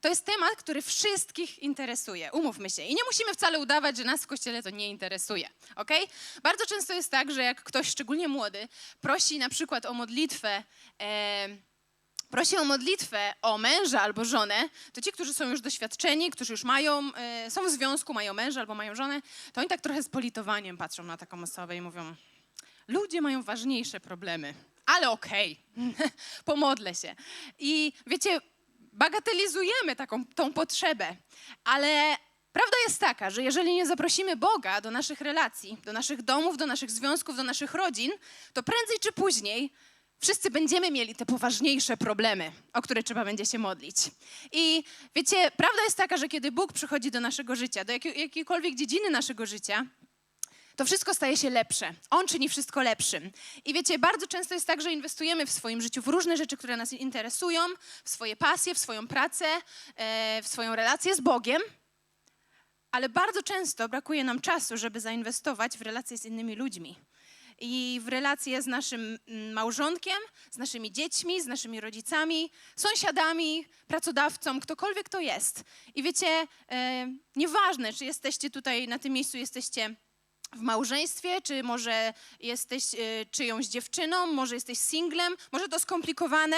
to jest temat, który wszystkich interesuje. Umówmy się. I nie musimy wcale udawać, że nas w kościele to nie interesuje. ok? Bardzo często jest tak, że jak ktoś, szczególnie młody, prosi na przykład o modlitwę. E, prosi o modlitwę o męża albo żonę, to ci, którzy są już doświadczeni, którzy już mają, e, są w związku, mają męża albo mają żonę, to oni tak trochę z politowaniem patrzą na taką osobę i mówią: Ludzie mają ważniejsze problemy, ale okej, pomodlę się. I wiecie, bagatelizujemy taką tą potrzebę, ale prawda jest taka, że jeżeli nie zaprosimy Boga do naszych relacji, do naszych domów, do naszych związków, do naszych rodzin, to prędzej czy później wszyscy będziemy mieli te poważniejsze problemy, o które trzeba będzie się modlić. I wiecie, prawda jest taka, że kiedy Bóg przychodzi do naszego życia, do jakiej, jakiejkolwiek dziedziny naszego życia, to wszystko staje się lepsze. On czyni wszystko lepszym. I wiecie, bardzo często jest tak, że inwestujemy w swoim życiu w różne rzeczy, które nas interesują, w swoje pasje, w swoją pracę, e, w swoją relację z Bogiem, ale bardzo często brakuje nam czasu, żeby zainwestować w relacje z innymi ludźmi. I w relacje z naszym mm, małżonkiem, z naszymi dziećmi, z naszymi rodzicami, sąsiadami, pracodawcą, ktokolwiek to jest. I wiecie, e, nieważne, czy jesteście tutaj na tym miejscu, jesteście w małżeństwie, czy może jesteś y, czyjąś dziewczyną, może jesteś singlem, może to skomplikowane,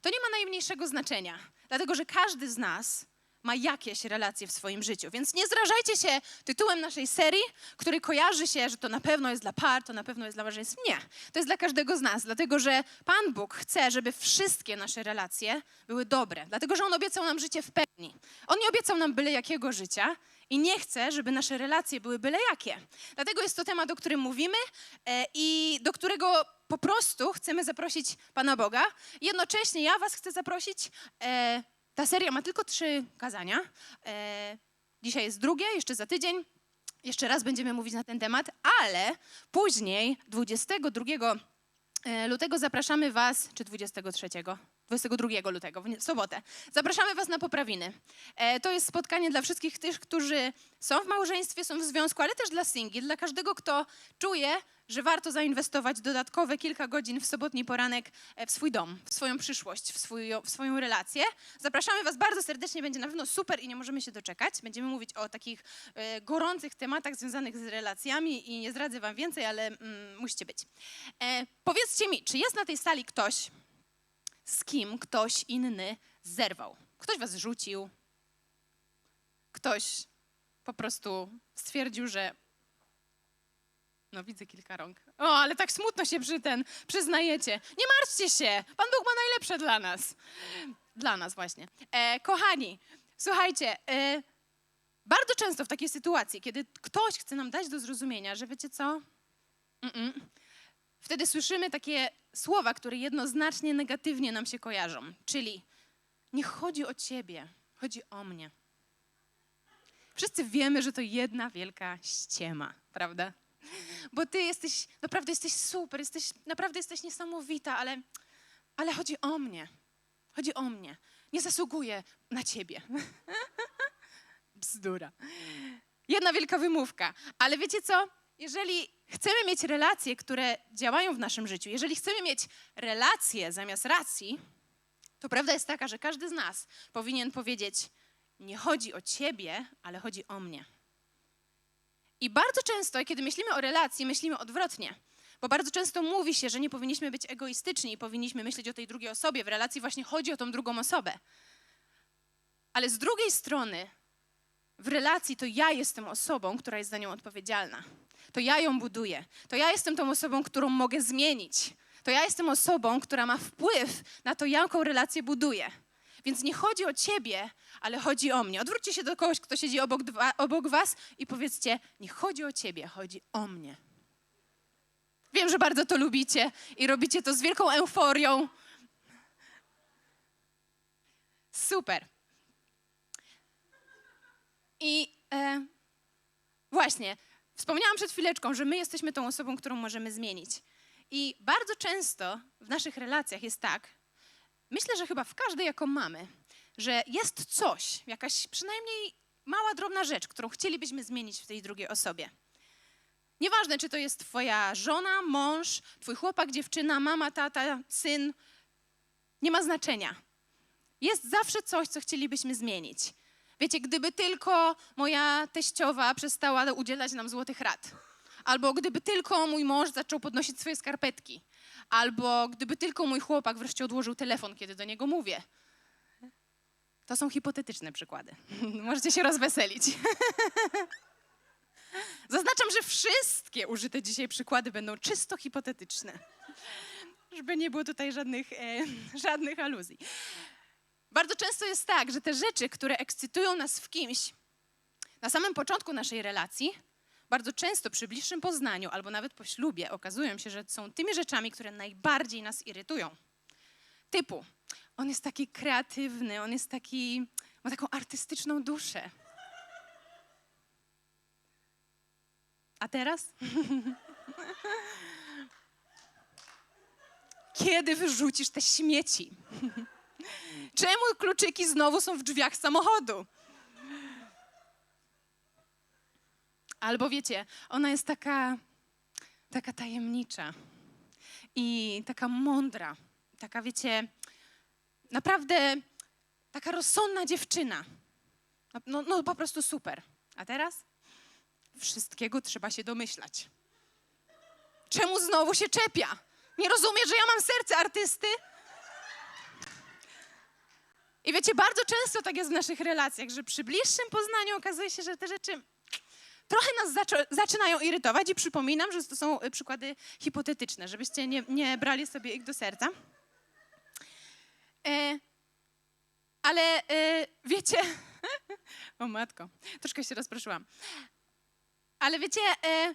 to nie ma najmniejszego znaczenia, dlatego że każdy z nas ma jakieś relacje w swoim życiu. Więc nie zrażajcie się tytułem naszej serii, który kojarzy się, że to na pewno jest dla par, to na pewno jest dla małżeństw. Nie, to jest dla każdego z nas, dlatego że Pan Bóg chce, żeby wszystkie nasze relacje były dobre, dlatego że On obiecał nam życie w pełni. On nie obiecał nam byle jakiego życia, i nie chcę, żeby nasze relacje były byle jakie. Dlatego jest to temat, o którym mówimy e, i do którego po prostu chcemy zaprosić Pana Boga. Jednocześnie ja Was chcę zaprosić. E, ta seria ma tylko trzy kazania. E, dzisiaj jest drugie, jeszcze za tydzień. Jeszcze raz będziemy mówić na ten temat, ale później, 22 e, lutego, zapraszamy Was, czy 23? 22 lutego, w sobotę. Zapraszamy Was na poprawiny. E, to jest spotkanie dla wszystkich tych, którzy są w małżeństwie, są w związku, ale też dla singli, dla każdego, kto czuje, że warto zainwestować dodatkowe kilka godzin w sobotni poranek e, w swój dom, w swoją przyszłość, w, swój, w swoją relację. Zapraszamy Was bardzo serdecznie, będzie na pewno super i nie możemy się doczekać. Będziemy mówić o takich e, gorących tematach związanych z relacjami i nie zdradzę Wam więcej, ale mm, musicie być. E, powiedzcie mi, czy jest na tej sali ktoś, z kim ktoś inny zerwał. Ktoś was rzucił, ktoś po prostu stwierdził, że. No, widzę kilka rąk. O, ale tak smutno się przy ten przyznajecie. Nie martwcie się, Pan Bóg ma najlepsze dla nas. Dla nas, właśnie. E, kochani, słuchajcie, e, bardzo często w takiej sytuacji, kiedy ktoś chce nam dać do zrozumienia, że wiecie co? Mm -mm. Wtedy słyszymy takie słowa, które jednoznacznie negatywnie nam się kojarzą, czyli nie chodzi o ciebie, chodzi o mnie. Wszyscy wiemy, że to jedna wielka ściema, prawda? Bo ty jesteś, naprawdę jesteś super, jesteś, naprawdę jesteś niesamowita, ale, ale chodzi o mnie. Chodzi o mnie. Nie zasługuję na ciebie. Bzdura. Jedna wielka wymówka. Ale wiecie co? Jeżeli chcemy mieć relacje, które działają w naszym życiu, jeżeli chcemy mieć relacje zamiast racji, to prawda jest taka, że każdy z nas powinien powiedzieć: Nie chodzi o ciebie, ale chodzi o mnie. I bardzo często, kiedy myślimy o relacji, myślimy odwrotnie. Bo bardzo często mówi się, że nie powinniśmy być egoistyczni i powinniśmy myśleć o tej drugiej osobie. W relacji właśnie chodzi o tą drugą osobę. Ale z drugiej strony, w relacji to ja jestem osobą, która jest za nią odpowiedzialna to ja ją buduję. To ja jestem tą osobą, którą mogę zmienić. To ja jestem osobą, która ma wpływ na to, jaką relację buduję. Więc nie chodzi o ciebie, ale chodzi o mnie. Odwróćcie się do kogoś, kto siedzi obok, dwa, obok was i powiedzcie: Nie chodzi o ciebie, chodzi o mnie. Wiem, że bardzo to lubicie i robicie to z wielką euforią. Super. I e, właśnie, Wspomniałam przed chwileczką, że my jesteśmy tą osobą, którą możemy zmienić. I bardzo często w naszych relacjach jest tak, myślę, że chyba w każdej, jaką mamy, że jest coś, jakaś przynajmniej mała, drobna rzecz, którą chcielibyśmy zmienić w tej drugiej osobie. Nieważne, czy to jest twoja żona, mąż, twój chłopak, dziewczyna, mama, tata, syn, nie ma znaczenia. jest zawsze coś, co chcielibyśmy zmienić. Wiecie, gdyby tylko moja teściowa przestała udzielać nam złotych rad, albo gdyby tylko mój mąż zaczął podnosić swoje skarpetki, albo gdyby tylko mój chłopak wreszcie odłożył telefon, kiedy do niego mówię. To są hipotetyczne przykłady. Możecie się rozweselić. Zaznaczam, że wszystkie użyte dzisiaj przykłady będą czysto hipotetyczne, żeby nie było tutaj żadnych, e, żadnych aluzji. Bardzo często jest tak, że te rzeczy, które ekscytują nas w kimś na samym początku naszej relacji, bardzo często przy bliższym poznaniu albo nawet po ślubie okazują się, że są tymi rzeczami, które najbardziej nas irytują. Typu, on jest taki kreatywny, on jest taki, ma taką artystyczną duszę. A teraz? Kiedy wyrzucisz te śmieci? Czemu kluczyki znowu są w drzwiach samochodu? Albo wiecie, ona jest taka, taka tajemnicza i taka mądra, taka wiecie, naprawdę taka rozsądna dziewczyna. No, no, no po prostu super. A teraz? Wszystkiego trzeba się domyślać. Czemu znowu się czepia? Nie rozumiesz, że ja mam serce artysty? I wiecie, bardzo często tak jest w naszych relacjach, że przy bliższym poznaniu okazuje się, że te rzeczy trochę nas zaczynają irytować i przypominam, że to są y, przykłady hipotetyczne, żebyście nie, nie brali sobie ich do serca. E, ale e, wiecie, o matko, troszkę się rozproszyłam. Ale wiecie, e,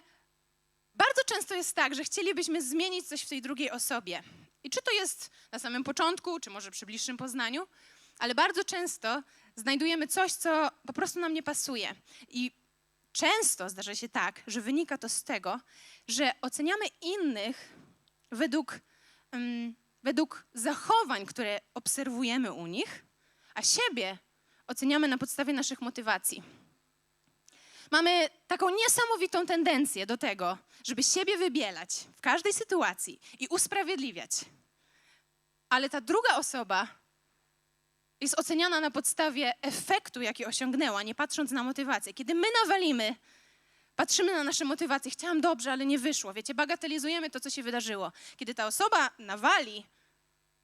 bardzo często jest tak, że chcielibyśmy zmienić coś w tej drugiej osobie. I czy to jest na samym początku, czy może przy bliższym poznaniu, ale bardzo często znajdujemy coś, co po prostu nam nie pasuje. I często zdarza się tak, że wynika to z tego, że oceniamy innych według, mm, według zachowań, które obserwujemy u nich, a siebie oceniamy na podstawie naszych motywacji. Mamy taką niesamowitą tendencję do tego, żeby siebie wybielać w każdej sytuacji i usprawiedliwiać. Ale ta druga osoba jest oceniana na podstawie efektu, jaki osiągnęła, nie patrząc na motywację. Kiedy my nawalimy, patrzymy na nasze motywacje. Chciałam dobrze, ale nie wyszło. Wiecie, bagatelizujemy to, co się wydarzyło. Kiedy ta osoba nawali,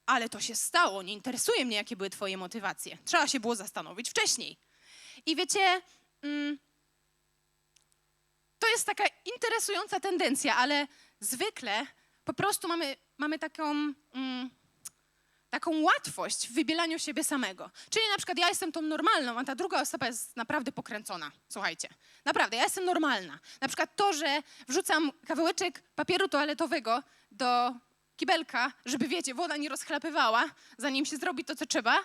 ale to się stało, nie interesuje mnie, jakie były twoje motywacje. Trzeba się było zastanowić wcześniej. I wiecie, mm, to jest taka interesująca tendencja, ale zwykle po prostu mamy, mamy taką, mm, taką łatwość w wybielaniu siebie samego. Czyli na przykład ja jestem tą normalną, a ta druga osoba jest naprawdę pokręcona. Słuchajcie, naprawdę, ja jestem normalna. Na przykład to, że wrzucam kawałeczek papieru toaletowego do kibelka, żeby wiecie, woda nie rozchlapywała, zanim się zrobi to, co trzeba,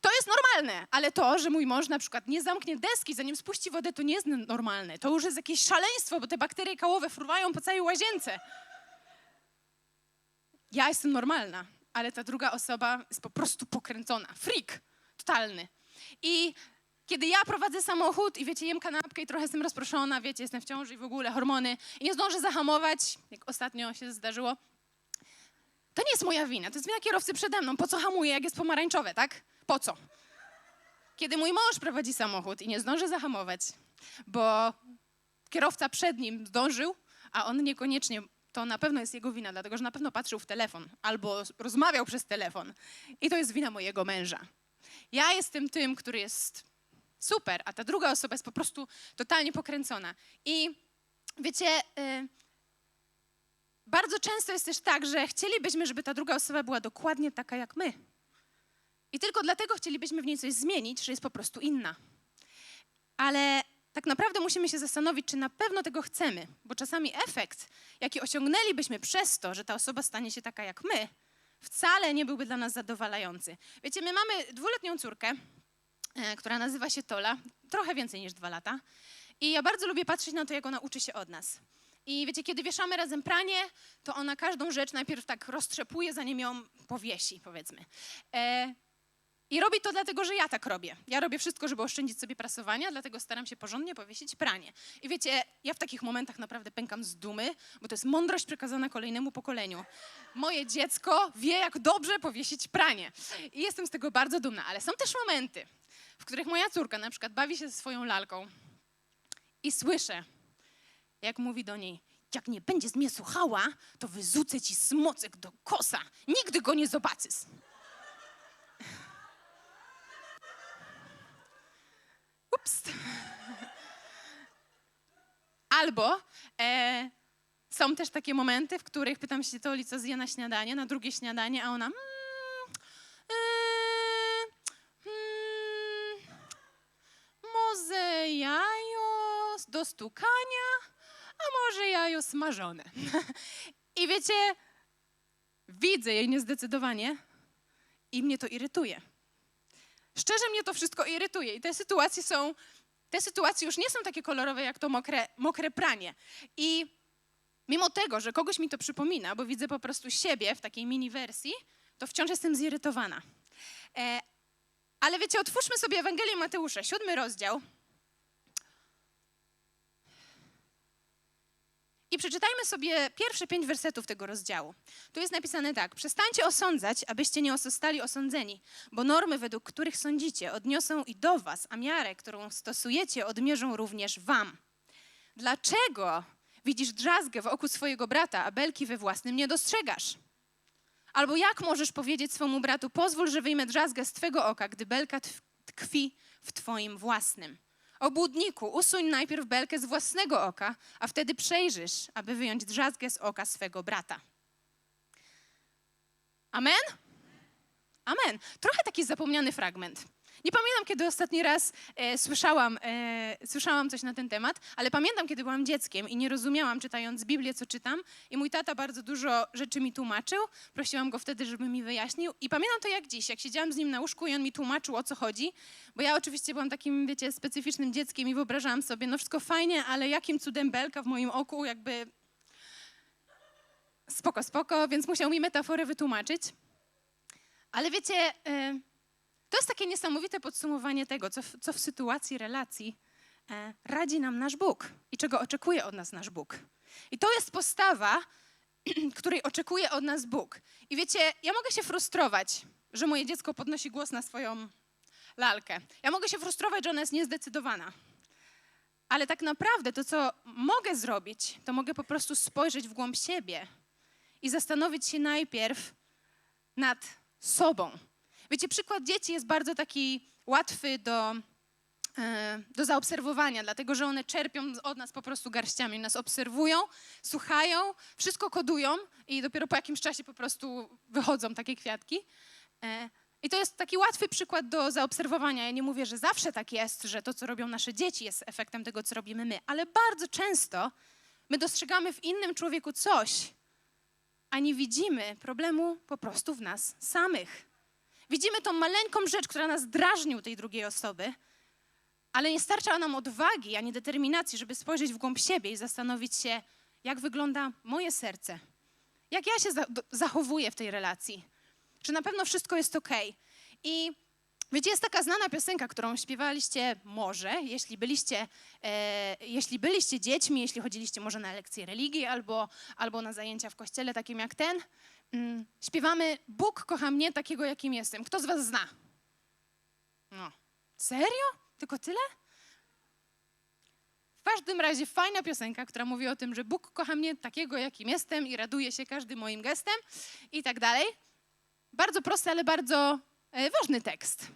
to jest normalne, ale to, że mój mąż na przykład nie zamknie deski, zanim spuści wodę, to nie jest normalne. To już jest jakieś szaleństwo, bo te bakterie kałowe fruwają po całej łazience. Ja jestem normalna, ale ta druga osoba jest po prostu pokręcona. Freak, totalny. I kiedy ja prowadzę samochód i wiecie, jem kanapkę i trochę jestem rozproszona, wiecie, jestem w ciąży i w ogóle hormony i nie zdążę zahamować, jak ostatnio się zdarzyło, to nie jest moja wina, to jest wina kierowcy przede mną. Po co hamuje, jak jest pomarańczowe, tak? Po co? Kiedy mój mąż prowadzi samochód i nie zdąży zahamować, bo kierowca przed nim zdążył, a on niekoniecznie, to na pewno jest jego wina, dlatego że na pewno patrzył w telefon albo rozmawiał przez telefon. I to jest wina mojego męża. Ja jestem tym, który jest super, a ta druga osoba jest po prostu totalnie pokręcona. I wiecie, y, bardzo często jest też tak, że chcielibyśmy, żeby ta druga osoba była dokładnie taka jak my. I tylko dlatego chcielibyśmy w niej coś zmienić, że jest po prostu inna. Ale tak naprawdę musimy się zastanowić, czy na pewno tego chcemy, bo czasami efekt, jaki osiągnęlibyśmy przez to, że ta osoba stanie się taka jak my, wcale nie byłby dla nas zadowalający. Wiecie, my mamy dwuletnią córkę, e, która nazywa się Tola, trochę więcej niż dwa lata. I ja bardzo lubię patrzeć na to, jak ona uczy się od nas. I wiecie, kiedy wieszamy razem pranie, to ona każdą rzecz najpierw tak roztrzepuje, zanim ją powiesi, powiedzmy. E, I robi to dlatego, że ja tak robię. Ja robię wszystko, żeby oszczędzić sobie prasowania, dlatego staram się porządnie powiesić pranie. I wiecie, ja w takich momentach naprawdę pękam z dumy, bo to jest mądrość przekazana kolejnemu pokoleniu. Moje dziecko wie, jak dobrze powiesić pranie. I jestem z tego bardzo dumna, ale są też momenty, w których moja córka na przykład bawi się ze swoją lalką i słyszę, jak mówi do niej, jak nie będziesz mnie słuchała, to wyrzucę ci smocek do kosa. Nigdy go nie zobaczysz. Ups. Albo e, są też takie momenty, w których pytam się Toli, co zje na śniadanie, na drugie śniadanie, a ona mm, e, mm, może jajo do stukania, a może jajo smażone. I wiecie, widzę jej niezdecydowanie i mnie to irytuje. Szczerze mnie to wszystko irytuje i te sytuacje są, te sytuacje już nie są takie kolorowe jak to mokre, mokre pranie. I mimo tego, że kogoś mi to przypomina, bo widzę po prostu siebie w takiej mini wersji, to wciąż jestem zirytowana. E, ale wiecie, otwórzmy sobie Ewangelię Mateusza, siódmy rozdział. I przeczytajmy sobie pierwsze pięć wersetów tego rozdziału. Tu jest napisane tak: Przestańcie osądzać, abyście nie zostali osądzeni, bo normy, według których sądzicie, odniosą i do was, a miarę, którą stosujecie, odmierzą również wam. Dlaczego widzisz drzazgę w oku swojego brata, a belki we własnym nie dostrzegasz? Albo jak możesz powiedzieć swemu bratu: Pozwól, że wyjmę drzazgę z twego oka, gdy belka tkwi w twoim własnym? Obłudniku, usuń najpierw belkę z własnego oka, a wtedy przejrzysz, aby wyjąć drzazgę z oka swego brata. Amen? Amen. Trochę taki zapomniany fragment. Nie pamiętam, kiedy ostatni raz e, słyszałam, e, słyszałam coś na ten temat, ale pamiętam, kiedy byłam dzieckiem i nie rozumiałam, czytając Biblię, co czytam. I mój tata bardzo dużo rzeczy mi tłumaczył. Prosiłam go wtedy, żeby mi wyjaśnił. I pamiętam to jak dziś, jak siedziałam z nim na łóżku i on mi tłumaczył, o co chodzi. Bo ja oczywiście byłam takim, wiecie, specyficznym dzieckiem i wyobrażałam sobie, no wszystko fajnie, ale jakim cudem belka w moim oku, jakby spoko, spoko, więc musiał mi metaforę wytłumaczyć. Ale wiecie, e, to jest takie niesamowite podsumowanie tego, co w, co w sytuacji relacji e, radzi nam nasz Bóg i czego oczekuje od nas nasz Bóg. I to jest postawa, której oczekuje od nas Bóg. I wiecie, ja mogę się frustrować, że moje dziecko podnosi głos na swoją lalkę. Ja mogę się frustrować, że ona jest niezdecydowana. Ale tak naprawdę to, co mogę zrobić, to mogę po prostu spojrzeć w głąb siebie i zastanowić się najpierw nad sobą. Wiecie, przykład dzieci jest bardzo taki łatwy do, e, do zaobserwowania, dlatego że one czerpią od nas po prostu garściami. Nas obserwują, słuchają, wszystko kodują i dopiero po jakimś czasie po prostu wychodzą takie kwiatki. E, I to jest taki łatwy przykład do zaobserwowania. Ja nie mówię, że zawsze tak jest, że to, co robią nasze dzieci, jest efektem tego, co robimy my, ale bardzo często my dostrzegamy w innym człowieku coś, a nie widzimy problemu po prostu w nas samych. Widzimy tą maleńką rzecz, która nas drażni u tej drugiej osoby, ale nie starcza nam odwagi ani determinacji, żeby spojrzeć w głąb siebie i zastanowić się, jak wygląda moje serce. Jak ja się zachowuję w tej relacji. Czy na pewno wszystko jest ok. I Wiecie, jest taka znana piosenka, którą śpiewaliście może, jeśli byliście, e, jeśli byliście dziećmi, jeśli chodziliście może na lekcje religii albo, albo na zajęcia w kościele takim jak ten. Mm, śpiewamy Bóg kocha mnie takiego, jakim jestem. Kto z was zna? No, serio? Tylko tyle? W każdym razie fajna piosenka, która mówi o tym, że Bóg kocha mnie takiego, jakim jestem i raduje się każdy moim gestem i tak dalej. Bardzo prosty, ale bardzo e, ważny tekst.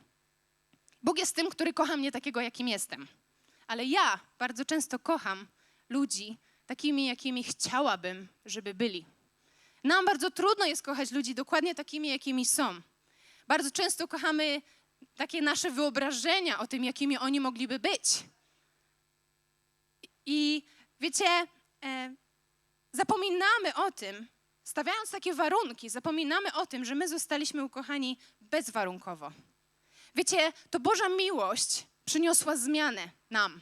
Bóg jest tym, który kocha mnie takiego, jakim jestem. Ale ja bardzo często kocham ludzi takimi, jakimi chciałabym, żeby byli. Nam bardzo trudno jest kochać ludzi dokładnie takimi, jakimi są. Bardzo często kochamy takie nasze wyobrażenia o tym, jakimi oni mogliby być. I wiecie, e, zapominamy o tym, stawiając takie warunki, zapominamy o tym, że my zostaliśmy ukochani bezwarunkowo. Wiecie, to Boża miłość przyniosła zmianę nam.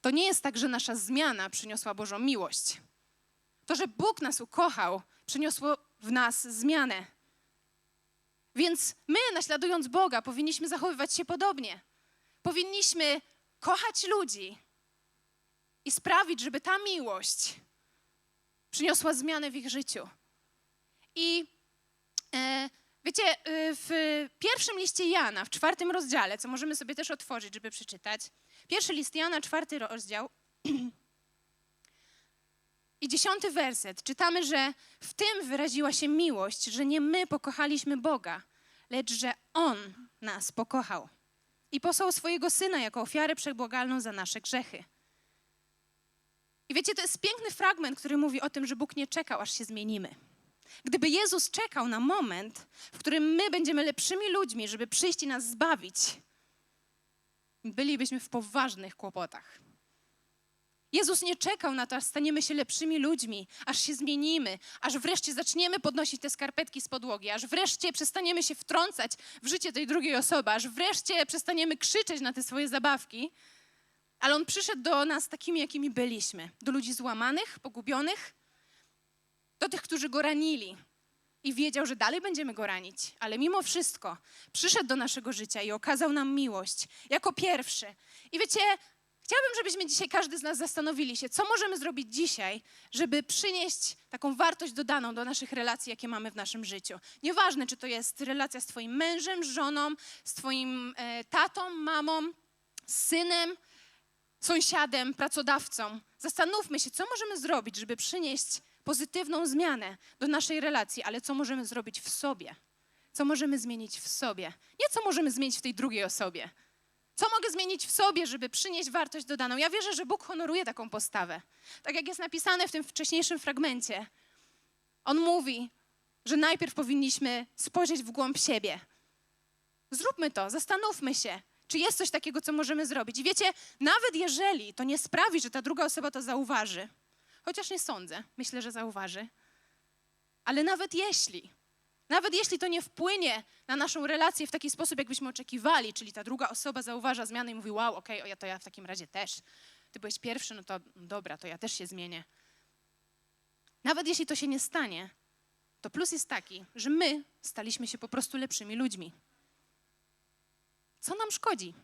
To nie jest tak, że nasza zmiana przyniosła Bożą miłość. To, że Bóg nas ukochał, przyniosło w nas zmianę. Więc my, naśladując Boga, powinniśmy zachowywać się podobnie. Powinniśmy kochać ludzi i sprawić, żeby ta miłość przyniosła zmianę w ich życiu. I e, wiecie, e, w pierwszym liście Jana, w czwartym rozdziale, co możemy sobie też otworzyć, żeby przeczytać, pierwszy list Jana, czwarty rozdział i dziesiąty werset, czytamy, że w tym wyraziła się miłość, że nie my pokochaliśmy Boga, lecz że On nas pokochał i posłał swojego Syna jako ofiarę przebłagalną za nasze grzechy. I wiecie, to jest piękny fragment, który mówi o tym, że Bóg nie czekał, aż się zmienimy. Gdyby Jezus czekał na moment, w którym my będziemy lepszymi ludźmi, żeby przyjść i nas zbawić, bylibyśmy w poważnych kłopotach. Jezus nie czekał na to, aż staniemy się lepszymi ludźmi, aż się zmienimy, aż wreszcie zaczniemy podnosić te skarpetki z podłogi, aż wreszcie przestaniemy się wtrącać w życie tej drugiej osoby, aż wreszcie przestaniemy krzyczeć na te swoje zabawki. Ale On przyszedł do nas takimi, jakimi byliśmy. Do ludzi złamanych, pogubionych, do tych, którzy go ranili. I wiedział, że dalej będziemy go ranić, ale mimo wszystko przyszedł do naszego życia i okazał nam miłość jako pierwszy. I wiecie, Chciałabym, żebyśmy dzisiaj każdy z nas zastanowili się, co możemy zrobić dzisiaj, żeby przynieść taką wartość dodaną do naszych relacji, jakie mamy w naszym życiu. Nieważne, czy to jest relacja z Twoim mężem, żoną, z Twoim e, tatą, mamą, synem, sąsiadem, pracodawcą. Zastanówmy się, co możemy zrobić, żeby przynieść pozytywną zmianę do naszej relacji, ale co możemy zrobić w sobie. Co możemy zmienić w sobie. Nie co możemy zmienić w tej drugiej osobie. Co mogę zmienić w sobie, żeby przynieść wartość dodaną? Ja wierzę, że Bóg honoruje taką postawę. Tak jak jest napisane w tym wcześniejszym fragmencie. On mówi, że najpierw powinniśmy spojrzeć w głąb siebie. Zróbmy to, zastanówmy się, czy jest coś takiego, co możemy zrobić. I wiecie, nawet jeżeli to nie sprawi, że ta druga osoba to zauważy, chociaż nie sądzę, myślę, że zauważy, ale nawet jeśli, nawet jeśli to nie wpłynie na naszą relację w taki sposób, jakbyśmy oczekiwali, czyli ta druga osoba zauważa zmianę i mówi, wow, okej, okay, to ja w takim razie też. Ty byłeś pierwszy, no to dobra, to ja też się zmienię. Nawet jeśli to się nie stanie, to plus jest taki, że my staliśmy się po prostu lepszymi ludźmi. Co nam szkodzi?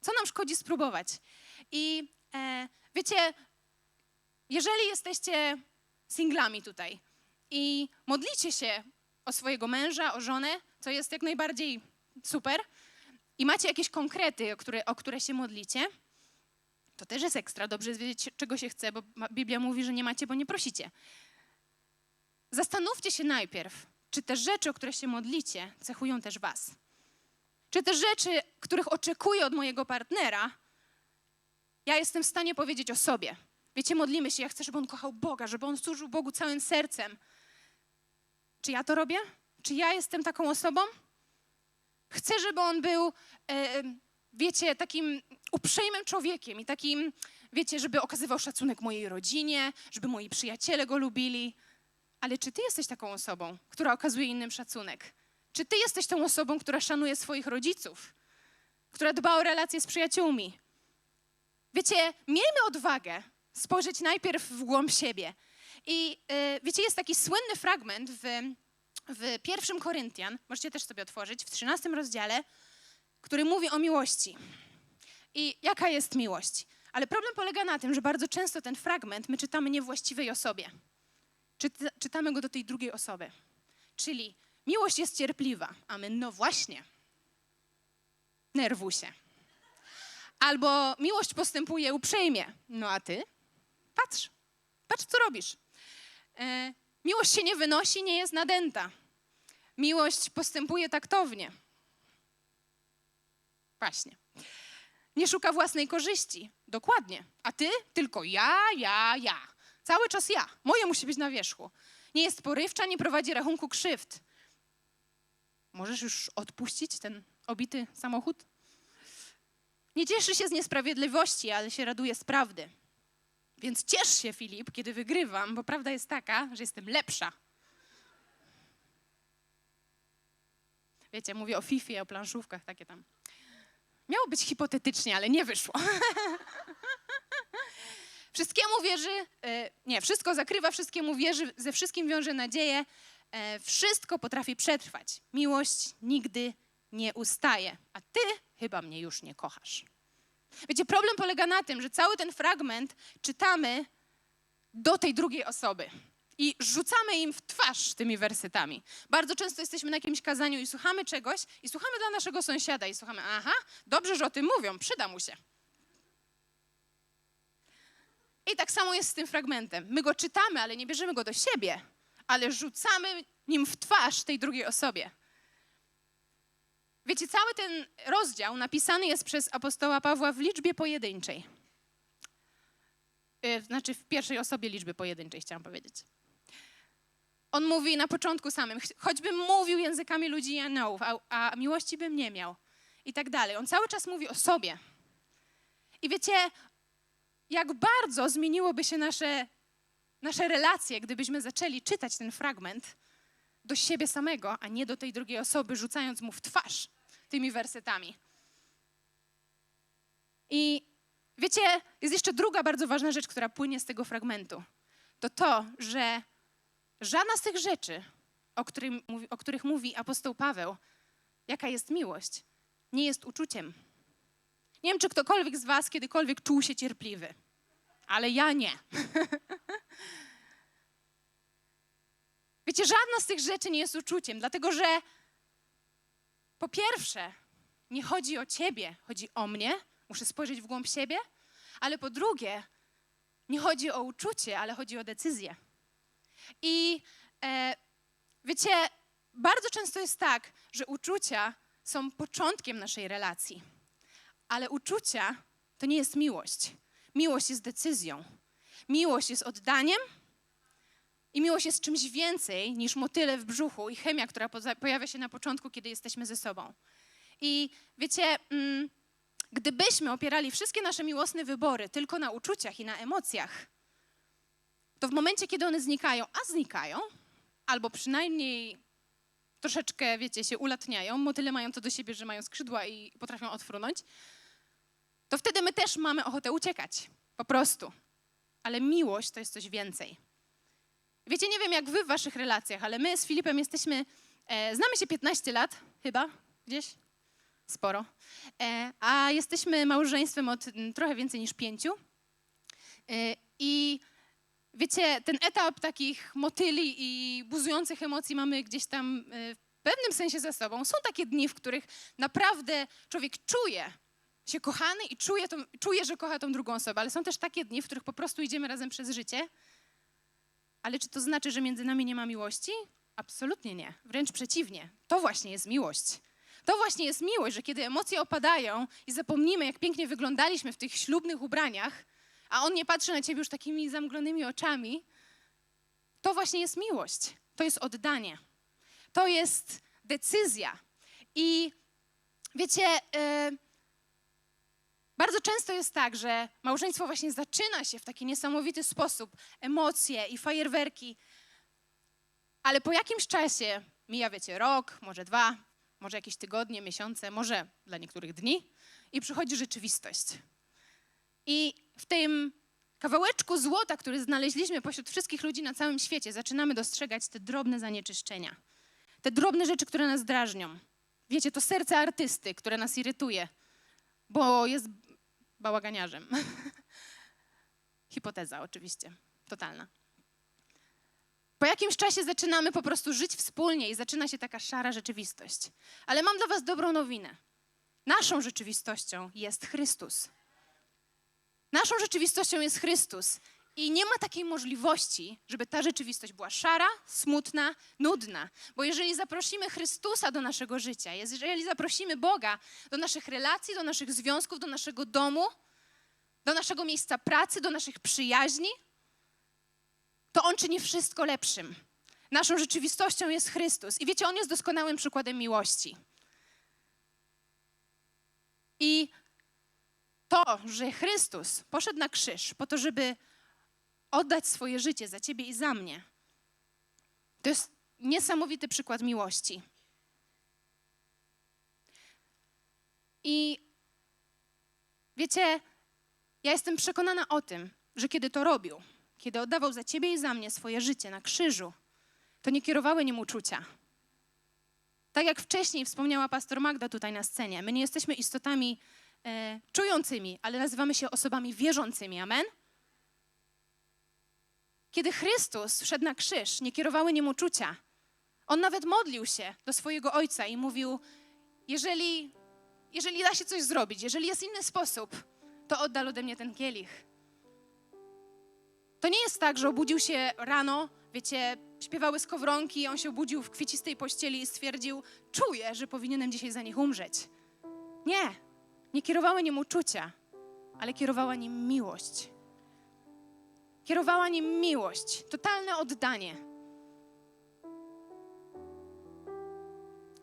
Co nam szkodzi spróbować? I e, wiecie, jeżeli jesteście singlami tutaj i modlicie się o swojego męża, o żonę, co jest jak najbardziej super, i macie jakieś konkrety, o które, o które się modlicie, to też jest ekstra. Dobrze wiedzieć, czego się chce, bo Biblia mówi, że nie macie, bo nie prosicie. Zastanówcie się najpierw, czy te rzeczy, o które się modlicie, cechują też Was. Czy te rzeczy, których oczekuję od mojego partnera, ja jestem w stanie powiedzieć o sobie. Wiecie, modlimy się, ja chcę, żeby on kochał Boga, żeby on służył Bogu całym sercem. Czy ja to robię? Czy ja jestem taką osobą? Chcę, żeby on był, e, wiecie, takim uprzejmym człowiekiem i takim, wiecie, żeby okazywał szacunek mojej rodzinie, żeby moi przyjaciele go lubili. Ale czy ty jesteś taką osobą, która okazuje innym szacunek? Czy ty jesteś tą osobą, która szanuje swoich rodziców, która dba o relacje z przyjaciółmi? Wiecie, miejmy odwagę spojrzeć najpierw w głąb siebie i y, wiecie, jest taki słynny fragment w, w pierwszym Koryntian, możecie też sobie otworzyć, w 13 rozdziale, który mówi o miłości. I jaka jest miłość? Ale problem polega na tym, że bardzo często ten fragment my czytamy niewłaściwej osobie. Czyta, czytamy go do tej drugiej osoby. Czyli miłość jest cierpliwa, a my, no właśnie, nerwusie. Albo miłość postępuje uprzejmie, no a ty? Patrz, patrz co robisz. E, miłość się nie wynosi, nie jest nadęta. Miłość postępuje taktownie. Właśnie. Nie szuka własnej korzyści. Dokładnie. A ty tylko ja, ja, ja. Cały czas ja. Moje musi być na wierzchu. Nie jest porywcza, nie prowadzi rachunku krzywd. Możesz już odpuścić ten obity samochód? Nie cieszy się z niesprawiedliwości, ale się raduje z prawdy. Więc ciesz się, Filip, kiedy wygrywam, bo prawda jest taka, że jestem lepsza. Wiecie, mówię o Fifie, o planszówkach, takie tam. Miało być hipotetycznie, ale nie wyszło. Wszystkiemu wierzy, e, nie, wszystko zakrywa, wszystkiemu wierzy, ze wszystkim wiąże nadzieję, e, wszystko potrafi przetrwać. Miłość nigdy nie ustaje, a ty chyba mnie już nie kochasz. Wiecie, problem polega na tym, że cały ten fragment czytamy do tej drugiej osoby i rzucamy im w twarz tymi wersetami. Bardzo często jesteśmy na jakimś kazaniu i słuchamy czegoś i słuchamy dla naszego sąsiada i słuchamy, aha, dobrze, że o tym mówią, przyda mu się. I tak samo jest z tym fragmentem. My go czytamy, ale nie bierzemy go do siebie, ale rzucamy nim w twarz tej drugiej osobie. Wiecie, cały ten rozdział napisany jest przez apostoła Pawła w liczbie pojedynczej. Yy, Znaczy w pierwszej osobie liczby pojedynczej, chciałam powiedzieć. On mówi na początku samym, "Ch- choćbym mówił językami ludzi i aniołów, a, a miłości bym nie miał. I tak dalej. On cały czas mówi o sobie. I wiecie, jak bardzo zmieniłoby się nasze, nasze relacje, gdybyśmy zaczęli czytać ten fragment do siebie samego, a nie do tej drugiej osoby, rzucając mu w twarz tymi wersetami. I wiecie, jest jeszcze druga bardzo ważna rzecz, która płynie z tego fragmentu. To to, że żadna z tych rzeczy, o, którym, o których mówi apostoł Paweł, jaka jest miłość, nie jest uczuciem. Nie wiem, czy ktokolwiek z Was kiedykolwiek czuł się cierpliwy, ale ja nie. Wiecie, żadna z tych rzeczy nie jest uczuciem, dlatego że po pierwsze, nie chodzi o Ciebie, chodzi o mnie, muszę spojrzeć w głąb siebie, ale po drugie, nie chodzi o uczucie, ale chodzi o decyzję. I e, wiecie, bardzo często jest tak, że uczucia są początkiem naszej relacji, ale uczucia to nie jest miłość. Miłość jest decyzją. Miłość jest oddaniem i miłość jest czymś więcej niż motyle w brzuchu i chemia, która pojawia się na początku, kiedy jesteśmy ze sobą. I wiecie, mm, gdybyśmy opierali wszystkie nasze miłosne wybory tylko na uczuciach i na emocjach, to w momencie, kiedy one znikają, a znikają, albo przynajmniej troszeczkę, wiecie, się ulatniają, motyle mają to do siebie, że mają skrzydła i potrafią odfrunąć, to wtedy my też mamy ochotę uciekać. Po prostu. Ale miłość to jest coś więcej. Wiecie, nie wiem jak wy w waszych relacjach, ale my z Filipem jesteśmy, e, znamy się 15 lat, chyba, gdzieś, sporo, e, a jesteśmy małżeństwem od mm, trochę więcej niż pięciu. E, I wiecie, ten etap takich motyli i buzujących emocji mamy gdzieś tam e, w pewnym sensie za sobą. Są takie dni, w których naprawdę człowiek czuje się kochany i czuje, czuje, że kocha tą drugą osobę, ale są też takie dni, w których po prostu idziemy razem przez życie. Ale czy to znaczy, że między nami nie ma miłości? Absolutnie nie. Wręcz przeciwnie. To właśnie jest miłość. To właśnie jest miłość, że kiedy emocje opadają i zapomnimy, jak pięknie wyglądaliśmy w tych ślubnych ubraniach, a on nie patrzy na ciebie już takimi zamglonymi oczami, to właśnie jest miłość. To jest oddanie. To jest decyzja. I wiecie, e, bardzo często jest tak, że małżeństwo właśnie zaczyna się w taki niesamowity sposób, emocje i fajerwerki, ale po jakimś czasie, mija wiecie, rok, może dwa, może jakieś tygodnie, miesiące, może dla niektórych dni i przychodzi rzeczywistość. I w tym kawałeczku złota, który znaleźliśmy pośród wszystkich ludzi na całym świecie, zaczynamy dostrzegać te drobne zanieczyszczenia, te drobne rzeczy, które nas drażnią. Wiecie, to serce artysty, które nas irytuje, bo jest bałaganiarzem. Hipoteza oczywiście, totalna. Po jakimś czasie zaczynamy po prostu żyć wspólnie i zaczyna się taka szara rzeczywistość. Ale mam dla Was dobrą nowinę. Naszą rzeczywistością jest Chrystus. Naszą rzeczywistością jest Chrystus. I nie ma takiej możliwości, żeby ta rzeczywistość była szara, smutna, nudna. Bo jeżeli zaprosimy Chrystusa do naszego życia, jeżeli zaprosimy Boga do naszych relacji, do naszych związków, do naszego domu, do naszego miejsca pracy, do naszych przyjaźni, to On czyni wszystko lepszym. Naszą rzeczywistością jest Chrystus. I wiecie, On jest doskonałym przykładem miłości. I to, że Chrystus poszedł na krzyż po to, żeby oddać swoje życie za ciebie i za mnie, to jest niesamowity przykład miłości. I wiecie, ja jestem przekonana o tym, że kiedy to robił, kiedy oddawał za ciebie i za mnie swoje życie na krzyżu, to nie kierowały nim uczucia. Tak jak wcześniej wspomniała pastor Magda tutaj na scenie, my nie jesteśmy istotami e, czującymi, ale nazywamy się osobami wierzącymi. Amen? Kiedy Chrystus wszedł na krzyż, nie kierowały nim uczucia. On nawet modlił się do swojego ojca i mówił: Jeżeli, jeżeli da się coś zrobić, jeżeli jest inny sposób, to oddal ode mnie ten kielich. To nie jest tak, że obudził się rano, wiecie, śpiewały skowronki, on się obudził w kwiecistej pościeli i stwierdził: Czuję, że powinienem dzisiaj za nich umrzeć. Nie, nie kierowały nim uczucia, ale kierowała nim miłość. Kierowała nim miłość, totalne oddanie.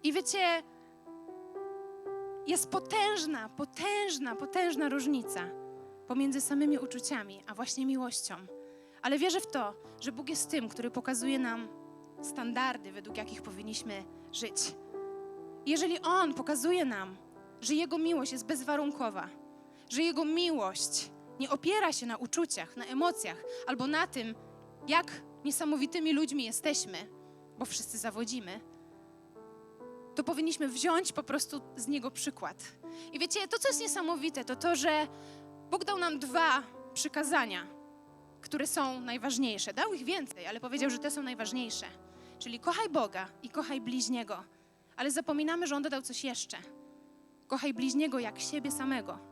I wiecie, jest potężna, potężna, potężna różnica pomiędzy samymi uczuciami, a właśnie miłością. Ale wierzę w to, że Bóg jest tym, który pokazuje nam standardy, według jakich powinniśmy żyć. Jeżeli On pokazuje nam, że Jego miłość jest bezwarunkowa, że Jego miłość nie opiera się na uczuciach, na emocjach albo na tym, jak niesamowitymi ludźmi jesteśmy, bo wszyscy zawodzimy, to powinniśmy wziąć po prostu z Niego przykład. I wiecie, to co jest niesamowite, to to, że Bóg dał nam dwa przykazania, które są najważniejsze. Dał ich więcej, ale powiedział, że te są najważniejsze. Czyli kochaj Boga i kochaj bliźniego. Ale zapominamy, że On dodał coś jeszcze. Kochaj bliźniego jak siebie samego.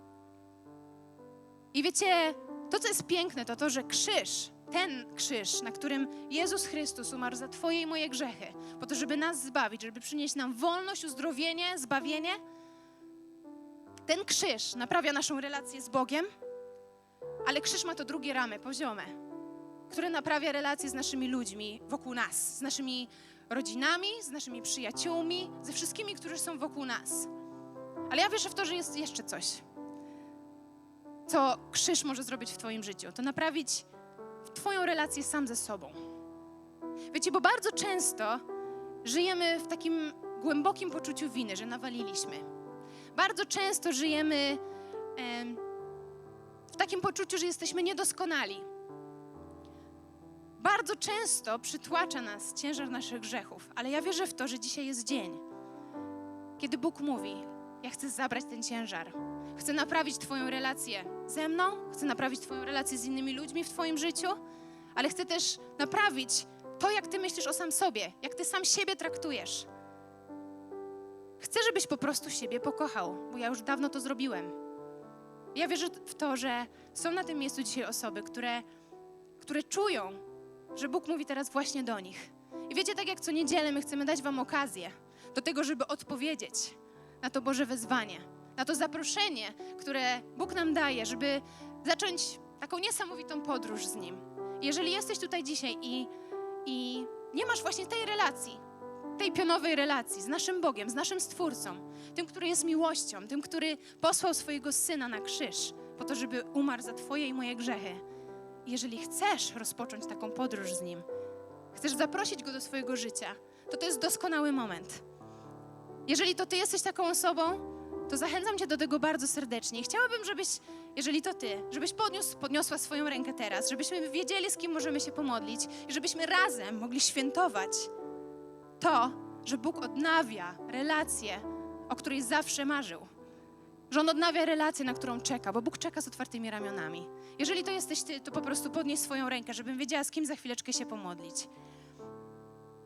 I wiecie, to co jest piękne, to to, że krzyż, ten krzyż, na którym Jezus Chrystus umarł za Twoje i moje grzechy, po to, żeby nas zbawić, żeby przynieść nam wolność, uzdrowienie, zbawienie, ten krzyż naprawia naszą relację z Bogiem, ale krzyż ma to drugie ramy, poziome, które naprawia relacje z naszymi ludźmi wokół nas, z naszymi rodzinami, z naszymi przyjaciółmi, ze wszystkimi, którzy są wokół nas. Ale ja wierzę w to, że jest jeszcze coś, co krzyż może zrobić w Twoim życiu. To naprawić Twoją relację sam ze sobą. Wiecie, bo bardzo często żyjemy w takim głębokim poczuciu winy, że nawaliliśmy. Bardzo często żyjemy em, w takim poczuciu, że jesteśmy niedoskonali. Bardzo często przytłacza nas ciężar naszych grzechów, ale ja wierzę w to, że dzisiaj jest dzień, kiedy Bóg mówi: Ja chcę zabrać ten ciężar. Chcę naprawić Twoją relację ze mną, chcę naprawić Twoją relację z innymi ludźmi w Twoim życiu, ale chcę też naprawić to, jak Ty myślisz o sam sobie, jak Ty sam siebie traktujesz. Chcę, żebyś po prostu siebie pokochał, bo ja już dawno to zrobiłem. Ja wierzę w to, że są na tym miejscu dzisiaj osoby, które, które czują, że Bóg mówi teraz właśnie do nich. I wiecie, tak jak co niedzielę my chcemy dać Wam okazję do tego, żeby odpowiedzieć na to Boże wezwanie, na to zaproszenie, które Bóg nam daje, żeby zacząć taką niesamowitą podróż z Nim. Jeżeli jesteś tutaj dzisiaj i, i nie masz właśnie tej relacji, tej pionowej relacji z naszym Bogiem, z naszym Stwórcą, tym, który jest miłością, tym, który posłał swojego Syna na krzyż po to, żeby umarł za Twoje i moje grzechy. Jeżeli chcesz rozpocząć taką podróż z Nim, chcesz zaprosić Go do swojego życia, to to jest doskonały moment. Jeżeli to Ty jesteś taką osobą, to zachęcam Cię do tego bardzo serdecznie. I chciałabym, żebyś, jeżeli to Ty, żebyś podniósł, podniosła swoją rękę teraz, żebyśmy wiedzieli, z kim możemy się pomodlić i żebyśmy razem mogli świętować to, że Bóg odnawia relację, o której zawsze marzył. Że On odnawia relację, na którą czeka, bo Bóg czeka z otwartymi ramionami. Jeżeli to jesteś Ty, to po prostu podnieś swoją rękę, żebym wiedziała, z kim za chwileczkę się pomodlić.